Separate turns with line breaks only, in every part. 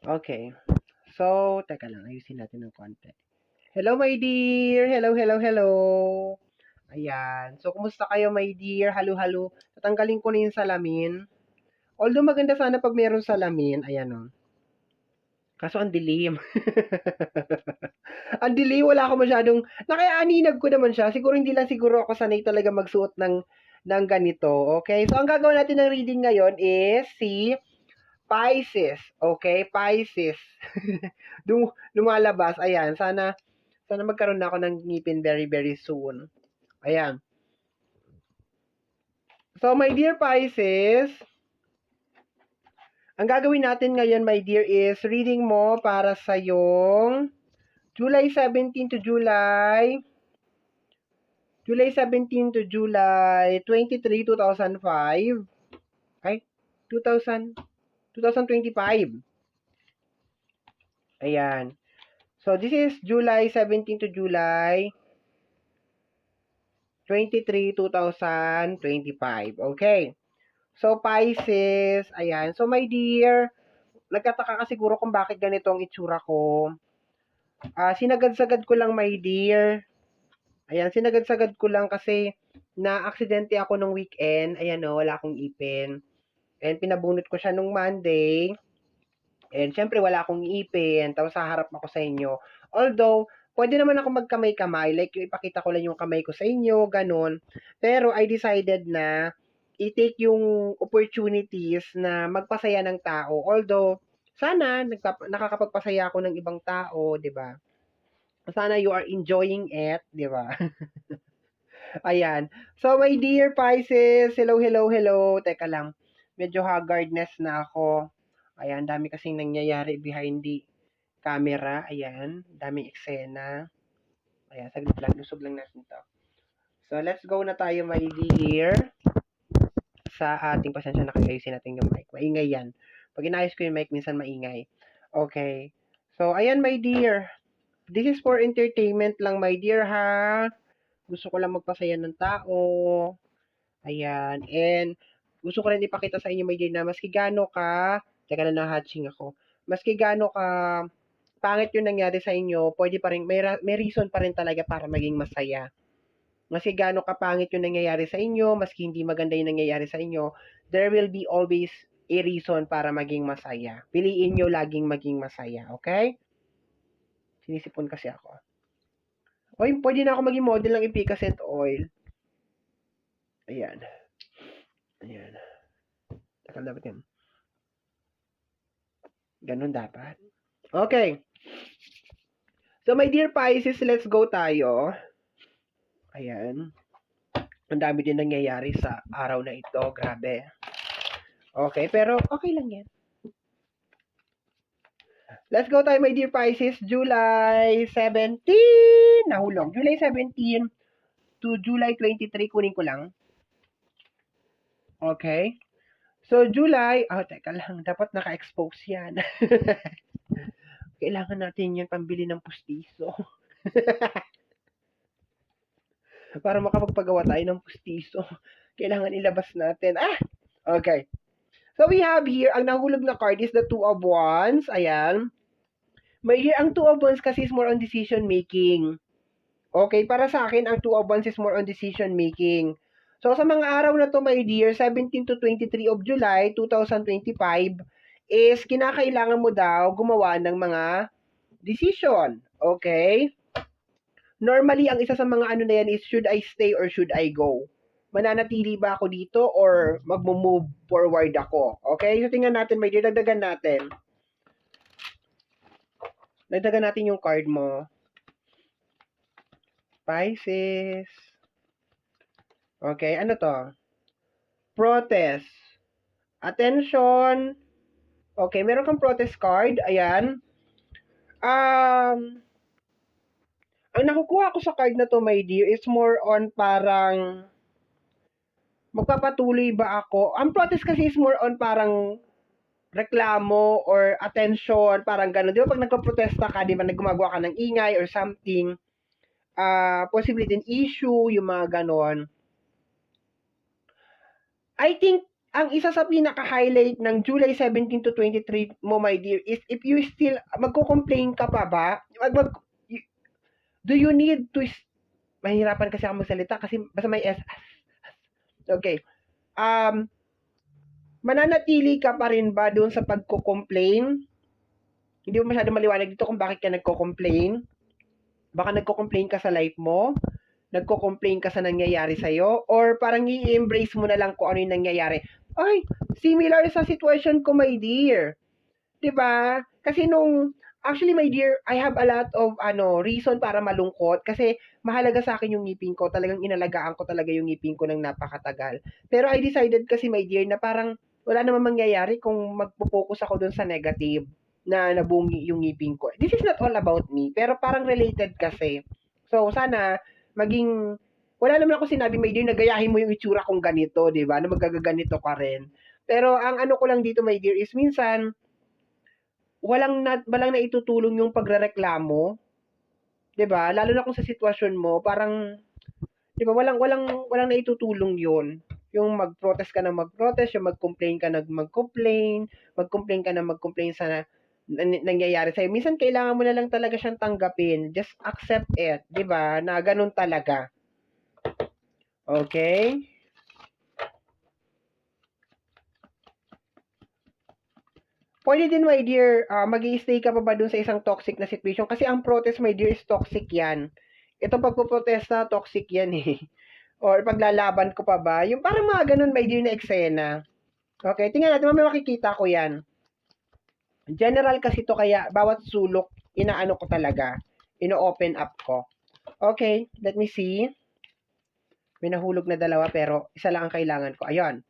Okay. So, teka lang, ayusin natin ng konti. Hello, my dear! Hello, hello, hello! Ayan. So, kumusta kayo, my dear? Halo-halo. Tatanggalin ko na yung salamin. Although, maganda sana pag meron salamin. Ayan, o. Kaso, ang dilim. ang dilim, wala ako masyadong... Nakaaninag ko naman siya. Siguro, hindi lang siguro ako sanay talaga magsuot ng, ng ganito. Okay? So, ang gagawin natin ng reading ngayon is si Pisces. Okay? Pisces. Dum lumalabas. Ayan. Sana, sana magkaroon na ako ng ngipin very, very soon. Ayan. So, my dear Pisces, ang gagawin natin ngayon, my dear, is reading mo para sa yung July 17 to July July 17 to July 23, 2005. Ay, 2000 2025. Ayan. So, this is July 17 to July 23, 2025. Okay. So, Pisces, ayan. So, my dear, nagkataka ka siguro kung bakit ganito ang itsura ko. Ah, sinagad-sagad ko lang, my dear. Ayan, sinagad-sagad ko lang kasi na-aksidente ako nung weekend. Ayan o, wala akong ipin. And pinabunot ko siya nung Monday. And syempre wala akong ipin. Tapos haharap ako sa inyo. Although, pwede naman ako magkamay-kamay. Like, yung ipakita ko lang yung kamay ko sa inyo. Ganon. Pero I decided na i-take yung opportunities na magpasaya ng tao. Although, sana nakakapagpasaya ako ng ibang tao, 'di ba? Sana you are enjoying it, 'di ba? Ayan. So, my dear Pisces, hello, hello, hello. Teka lang. Medyo haggardness na ako. Ayan, dami kasing nangyayari behind the camera. Ayan, daming eksena. Ayan, saglit lang. Lusog lang natin to. So, let's go na tayo, my dear sa ating pasensya na kayusin natin yung mic. Maingay yan. Pag inayos ko yung mic, minsan maingay. Okay. So, ayan, my dear. This is for entertainment lang, my dear, ha? Gusto ko lang magpasaya ng tao. Ayan. And, gusto ko rin ipakita sa inyo, my dear, na maski gano ka, teka na na-hatching ako, maski gano ka, pangit yung nangyari sa inyo, pwede pa rin, may, may reason pa rin talaga para maging masaya maski gaano kapangit yung nangyayari sa inyo, maski hindi maganda yung nangyayari sa inyo, there will be always a reason para maging masaya. Piliin nyo laging maging masaya, okay? Sinisipon kasi ako. Oy, pwede na ako maging model ng Epicacent Oil. Ayan. Ayan. Takal dapat yan. Ganun dapat. Okay. So, my dear Pisces, let's go tayo. Ayan. Ang dami din nangyayari sa araw na ito. Grabe. Okay, pero okay lang yan. Let's go tayo, my dear Pisces. July 17. Nahulog. July 17 to July 23. Kunin ko lang. Okay. So, July. Oh, teka lang. Dapat naka-expose yan. Kailangan natin yan pambili ng pustiso. para makapagpagawa tayo ng pustiso. Kailangan ilabas natin. Ah! Okay. So, we have here, ang nahulog na card is the Two of Wands. Ayan. May year, ang Two of Wands kasi is more on decision making. Okay, para sa akin, ang Two of Wands is more on decision making. So, sa mga araw na to, my dear, 17 to 23 of July 2025, is kinakailangan mo daw gumawa ng mga decision. Okay? normally, ang isa sa mga ano na yan is, should I stay or should I go? Mananatili ba ako dito or magmo-move forward ako? Okay? So, tingnan natin, may dear, dagdagan natin. Dagdagan natin yung card mo. Pisces. Okay, ano to? Protest. Attention. Okay, meron kang protest card. Ayan. Um, ang nakukuha ko sa card na to, my dear, is more on parang magpapatuloy ba ako? Ang protest kasi is more on parang reklamo or attention, parang gano'n. Di ba pag nagpa-protesta ka, di ba nagumagawa ka ng ingay or something, uh, possibly din issue, yung mga gano'n. I think ang isa sa pinaka-highlight ng July 17 to 23 mo, my dear, is if you still, magko-complain ka pa ba? Mag, mag, do you need to, mahirapan kasi ako magsalita kasi basta may S. Okay. Um, mananatili ka pa rin ba doon sa pagko-complain? Hindi mo masyado maliwanag dito kung bakit ka nagko-complain. Baka nagko-complain ka sa life mo, nagko-complain ka sa nangyayari sa'yo, or parang i-embrace mo na lang kung ano yung nangyayari. Ay, similar sa situation ko, my dear. 'Di ba? Kasi nung, actually, my dear, I have a lot of, ano, reason para malungkot kasi mahalaga sa akin yung ngipin ko. Talagang inalagaan ko talaga yung ngipin ko ng napakatagal. Pero I decided kasi, my dear, na parang wala namang mangyayari kung magpo-focus ako dun sa negative na nabungi yung ngipin ko. This is not all about me, pero parang related kasi. So, sana maging wala naman ako sinabi, my dear, na gayahin mo yung itsura kong ganito, di ba? Na magagaganito ka rin. Pero ang ano ko lang dito, my dear, is minsan, walang na, walang naitutulong yung pagrereklamo. 'Di ba? Lalo na kung sa sitwasyon mo, parang 'di ba, walang walang walang naitutulong 'yon. Yung mag-protest ka na mag-protest, yung mag-complain ka na mag-complain, mag-complain ka na mag-complain sa nangyayari sa'yo. Minsan kailangan mo na lang talaga siyang tanggapin. Just accept it, 'di ba? Na ganun talaga. Okay? Pwede din, my dear, uh, mag stay ka pa ba dun sa isang toxic na situation? Kasi ang protest, my dear, is toxic yan. Ito pagpuprotesta, toxic yan eh. Or paglalaban ko pa ba? Yung parang mga ganun, my dear, na eksena. Okay, tingnan natin, mamaya makikita ko yan. General kasi to kaya, bawat sulok, inaano ko talaga. Ino-open up ko. Okay, let me see. May nahulog na dalawa pero isa lang ang kailangan ko. Ayun.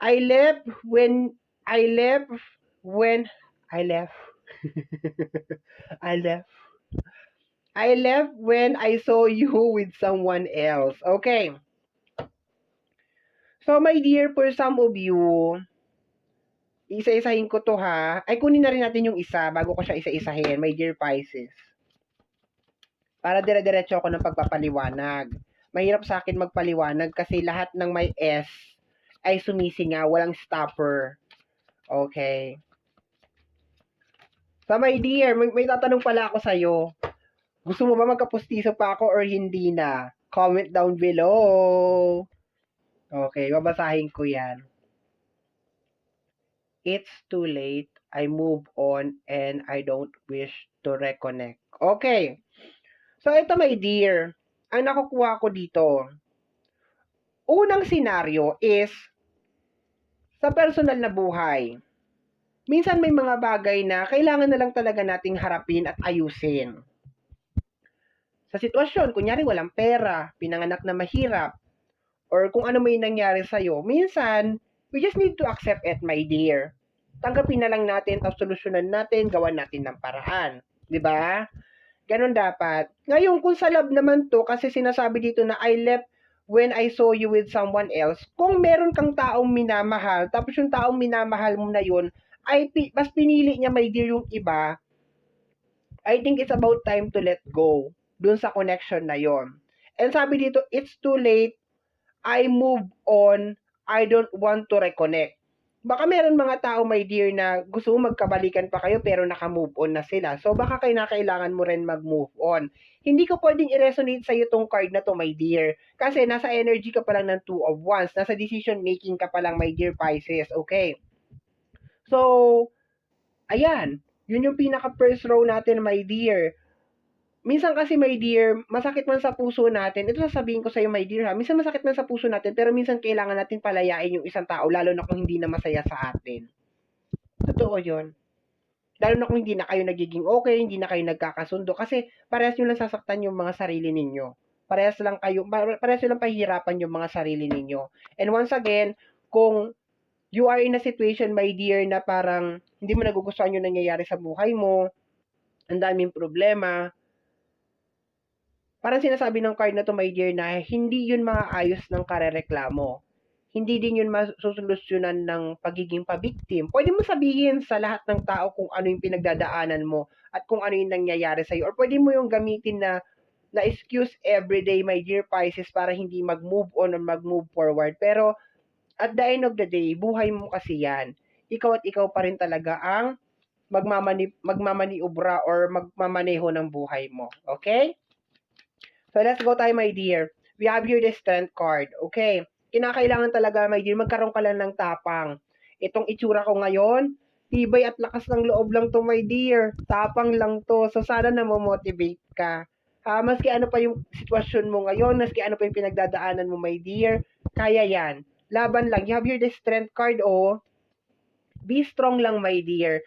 I left when I left when I left. I left. I left when I saw you with someone else. Okay. So my dear, for some of you, isa-isahin ko to ha. Ay, kunin na rin natin yung isa bago ko siya isa-isahin. My dear Pisces. Para dire-diretso ako ng pagpapaliwanag mahirap sa akin magpaliwanag kasi lahat ng may S ay sumisinga, walang stopper. Okay. So my dear, may, may tatanong pala ako sa'yo. Gusto mo ba magkapustiso pa ako or hindi na? Comment down below. Okay, babasahin ko yan. It's too late. I move on and I don't wish to reconnect. Okay. So ito my dear, ang nakukuha ko dito, unang senaryo is sa personal na buhay. Minsan may mga bagay na kailangan na lang talaga nating harapin at ayusin. Sa sitwasyon, kunyari walang pera, pinanganak na mahirap, or kung ano may nangyari sa'yo, minsan, we just need to accept it, my dear. Tanggapin na lang natin, tapos solusyonan natin, gawan natin ng paraan. ba? Ganon dapat. Ngayon, kung sa love naman to, kasi sinasabi dito na I left when I saw you with someone else, kung meron kang taong minamahal, tapos yung taong minamahal mo na yun, ay mas pinili niya, my dear, yung iba, I think it's about time to let go dun sa connection na yon. And sabi dito, it's too late, I move on, I don't want to reconnect baka meron mga tao, my dear, na gusto mo magkabalikan pa kayo pero naka-move on na sila. So, baka kailangan mo rin mag-move on. Hindi ko pwedeng i-resonate sa'yo tong card na to, my dear. Kasi nasa energy ka pa lang ng two of wands. Nasa decision making ka pa lang, my dear Pisces. Okay? So, ayan. Yun yung pinaka first row natin, my dear. Minsan kasi, my dear, masakit man sa puso natin. Ito sasabihin ko sa'yo, my dear, ha. Minsan masakit man sa puso natin, pero minsan kailangan natin palayain yung isang tao, lalo na kung hindi na masaya sa atin. Totoo yun. Lalo na kung hindi na kayo nagiging okay, hindi na kayo nagkakasundo. Kasi parehas nyo lang sasaktan yung mga sarili ninyo. Parehas lang kayo, parehas lang pahihirapan yung mga sarili ninyo. And once again, kung you are in a situation, my dear, na parang hindi mo nagugustuhan yung nangyayari sa buhay mo, ang daming problema, parang sinasabi ng card na to, my dear, na hindi yun maaayos ng karereklamo. Hindi din yun masusolusyonan ng pagiging pabiktim. Pwede mo sabihin sa lahat ng tao kung ano yung pinagdadaanan mo at kung ano yung nangyayari sa'yo. Or pwede mo yung gamitin na na excuse everyday, my dear Pisces, para hindi mag-move on or mag-move forward. Pero, at the end of the day, buhay mo kasi yan. Ikaw at ikaw pa rin talaga ang magmamani, magmamaniobra or magmamaneho ng buhay mo. Okay? So, let's go tayo, my dear. We have here the strength card. Okay? Kinakailangan talaga, my dear, magkaroon ka lang ng tapang. Itong itsura ko ngayon, tibay at lakas ng loob lang to, my dear. Tapang lang to. So, sana na motivate ka. Ha, maski ano pa yung sitwasyon mo ngayon, maski ano pa yung pinagdadaanan mo, my dear, kaya yan. Laban lang. You have here the strength card, oh. Be strong lang, my dear.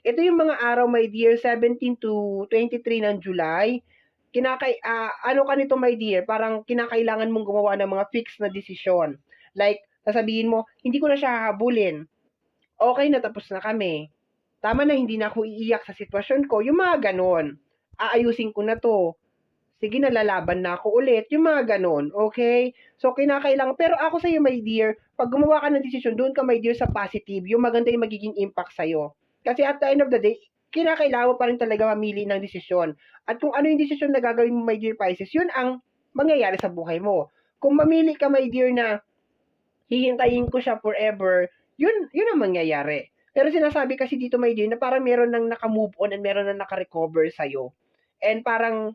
Ito yung mga araw, my dear, 17 to 23 ng July. Kinakay, ah, ano ka nito, my dear? Parang kinakailangan mong gumawa ng mga fixed na desisyon. Like, sasabihin mo, hindi ko na siya hahabulin. Okay na, tapos na kami. Tama na, hindi na ako iiyak sa sitwasyon ko. Yung mga ganon. Aayusin ko na to. Sige, nalalaban na ako ulit. Yung mga ganon. Okay? So, kinakailangan. Pero ako sa'yo, my dear, pag gumawa ka ng desisyon, doon ka, my dear, sa positive. Yung maganda yung magiging impact sa'yo. Kasi at the end of the day, kinakailangan pa rin talaga mamili ng desisyon. At kung ano yung desisyon na gagawin mo, my dear Pisces, yun ang mangyayari sa buhay mo. Kung mamili ka, my dear, na hihintayin ko siya forever, yun, yun ang mangyayari. Pero sinasabi kasi dito, my dear, na parang meron nang naka-move on and meron nang naka-recover sa'yo. And parang,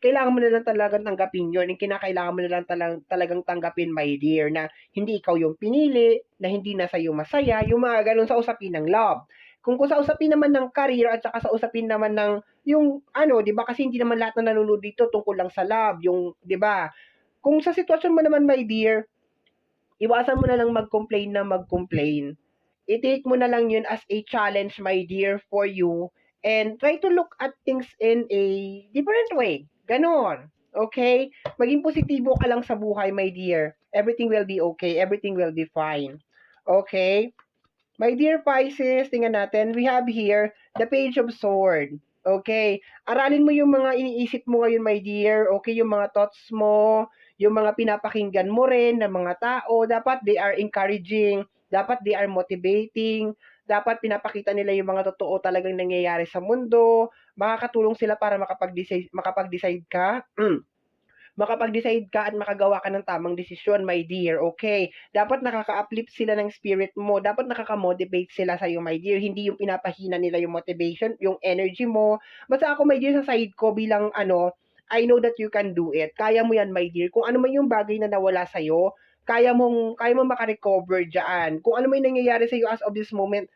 kailangan mo na lang talagang tanggapin yun. And kinakailangan mo na lang talang, talagang tanggapin, my dear, na hindi ikaw yung pinili, na hindi na sa'yo masaya, yung mga ganun sa usapin ng love. Kung kung sa usapin naman ng career at saka sa usapin naman ng yung ano, 'di ba? Kasi hindi naman lahat na nanonood dito tungkol lang sa love, yung 'di ba? Kung sa sitwasyon mo naman, my dear, iwasan mo na lang mag-complain na mag-complain. I-take mo na lang yun as a challenge, my dear, for you. And try to look at things in a different way. Ganon. Okay? Maging positibo ka lang sa buhay, my dear. Everything will be okay. Everything will be fine. Okay? My dear Pisces, tingnan natin, we have here the Page of Sword. Okay? Aralin mo yung mga iniisip mo ngayon, my dear. Okay? Yung mga thoughts mo, yung mga pinapakinggan mo rin ng mga tao. Dapat they are encouraging. Dapat they are motivating. Dapat pinapakita nila yung mga totoo talagang nangyayari sa mundo. Makakatulong sila para makapag-decide, makapag-decide ka. Makapag-decide ka at makagawa ka ng tamang desisyon, my dear, okay? Dapat nakaka-uplift sila ng spirit mo. Dapat nakaka-motivate sila sa'yo, my dear. Hindi yung pinapahina nila yung motivation, yung energy mo. Basta ako, my dear, sa side ko bilang ano, I know that you can do it. Kaya mo yan, my dear. Kung ano man yung bagay na nawala sa'yo, kaya mong, kaya mong makarecover dyan. Kung ano man yung nangyayari sa'yo as of this moment,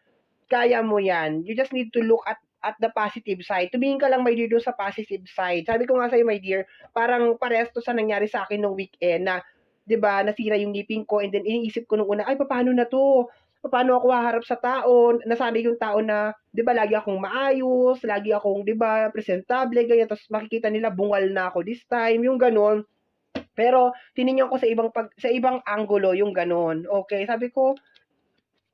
kaya mo yan. You just need to look at at the positive side. Tumingin ka lang, my dear, sa positive side. Sabi ko nga sa'yo, my dear, parang parehas to sa nangyari sa akin nung weekend na, di ba, nasira yung ngipin ko and then iniisip ko nung una, ay, paano na to? Paano ako haharap sa tao? Nasanay yung tao na, di ba, lagi akong maayos, lagi akong, di ba, presentable, ganyan. Tapos makikita nila, bungal na ako this time, yung ganon. Pero, tinignan ko sa ibang pag, sa ibang angulo yung ganon. Okay, sabi ko,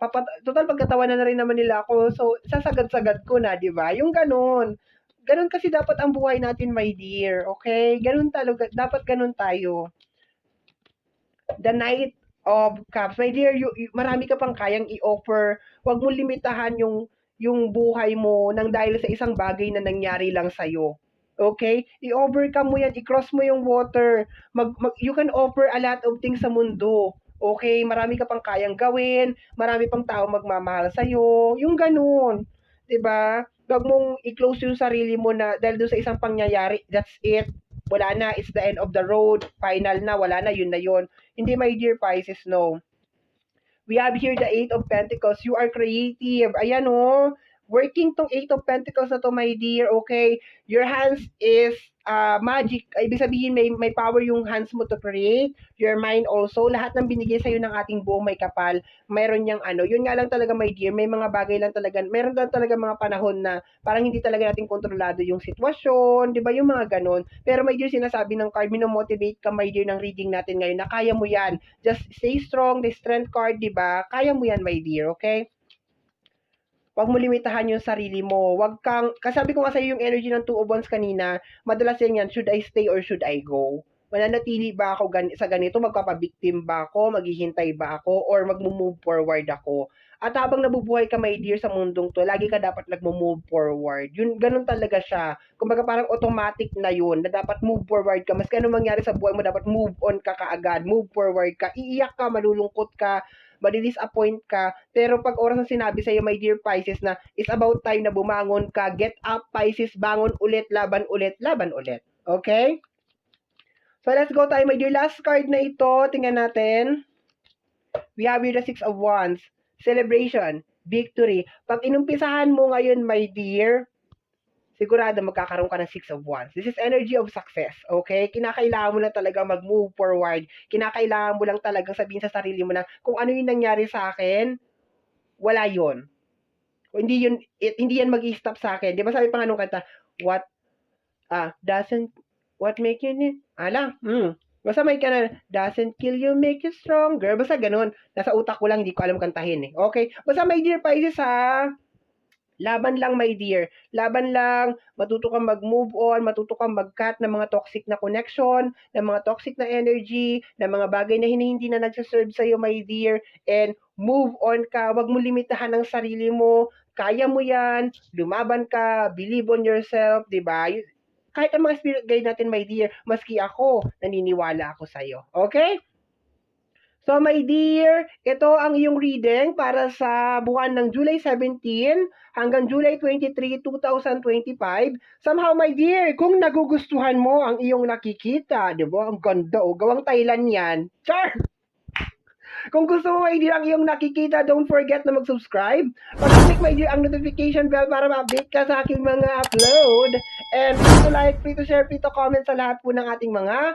papat total pagkatawanan na rin naman nila ako. So, sasagad-sagad ko na, di ba? Yung ganun. Ganun kasi dapat ang buhay natin, my dear. Okay? Ganun talaga. Dapat ganun tayo. The night of cups. My dear, you, you, marami ka pang kayang i-offer. Huwag mo limitahan yung yung buhay mo nang dahil sa isang bagay na nangyari lang sa'yo. Okay? I-overcome mo yan. I-cross mo yung water. Mag, mag, you can offer a lot of things sa mundo. Okay, marami ka pang kayang gawin, marami pang tao magmamahal sa iyo, yung ganun. 'Di ba? Huwag mong i-close yung sarili mo na dahil doon sa isang pangyayari, that's it. Wala na, it's the end of the road, final na, wala na, yun na yun. Hindi, my dear Pisces, no. We have here the Eight of Pentacles. You are creative. Ayan, oh working tong Eight of Pentacles na to, my dear, okay? Your hands is uh, magic. Ibig sabihin, may, may power yung hands mo to create. Your mind also. Lahat ng binigay sa'yo ng ating buong may kapal, mayroon niyang ano. Yun nga lang talaga, my dear, may mga bagay lang talaga, meron lang talaga mga panahon na parang hindi talaga natin kontrolado yung sitwasyon, di ba? Yung mga ganon. Pero, my dear, sinasabi ng card, minomotivate ka, my dear, ng reading natin ngayon na kaya mo yan. Just stay strong, the strength card, di ba? Kaya mo yan, my dear, okay? Huwag mo limitahan yung sarili mo. Huwag kang, kasabi ko nga sa'yo yung energy ng two of wands kanina, madalas yan yan, should I stay or should I go? Mananatili ba ako gan sa ganito? Magpapabiktim ba ako? Maghihintay ba ako? Or magmo-move forward ako? At habang nabubuhay ka, my dear, sa mundong to, lagi ka dapat nagmo-move forward. Yun, ganun talaga siya. Kumbaga parang automatic na yun, na dapat move forward ka. Mas ano mangyari sa buhay mo, dapat move on ka kaagad. Move forward ka. Iiyak ka, malulungkot ka, madi-disappoint ka. Pero pag oras na sinabi sa'yo, my dear Pisces, na it's about time na bumangon ka, get up Pisces, bangon ulit, laban ulit, laban ulit. Okay? So let's go tayo, my dear. Last card na ito, tingnan natin. We have here the Six of Wands. Celebration, victory. Pag inumpisahan mo ngayon, my dear, sigurado magkakaroon ka ng Six of Wands. This is energy of success, okay? Kinakailangan mo lang talaga mag-move forward. Kinakailangan mo lang talagang sabihin sa sarili mo na kung ano yung nangyari sa akin, wala yon. Hindi yun, hindi yan mag-stop sa akin. Di ba sabi pa nga nung kanta, what, ah, doesn't, what make you, ni- ala, hmm, Basta may ka na, doesn't kill you, make you stronger. Basta ganun. Nasa utak ko lang, hindi ko alam kantahin eh. Okay? Basta my dear Pisces ha, laban lang my dear. Laban lang, matuto kang mag-move on, matuto kang mag-cut ng mga toxic na connection, ng mga toxic na energy, ng mga bagay na hindi, na nagsaserve sa'yo my dear, and move on ka. Huwag mo limitahan ang sarili mo. Kaya mo yan. Lumaban ka. Believe on yourself. 'di ba? kahit ang mga spirit guide natin, my dear, maski ako, naniniwala ako sa'yo. Okay? So, my dear, ito ang iyong reading para sa buwan ng July 17 hanggang July 23, 2025. Somehow, my dear, kung nagugustuhan mo ang iyong nakikita, di ba? Ang ganda, oh. Gawang Thailand yan. Char! Kung gusto mo, my dear, ang iyong nakikita, don't forget na mag-subscribe. Pag-click, my dear, ang notification bell para ma-update ka sa aking mga upload. And free to like, free to share, free to comment sa lahat po ng ating mga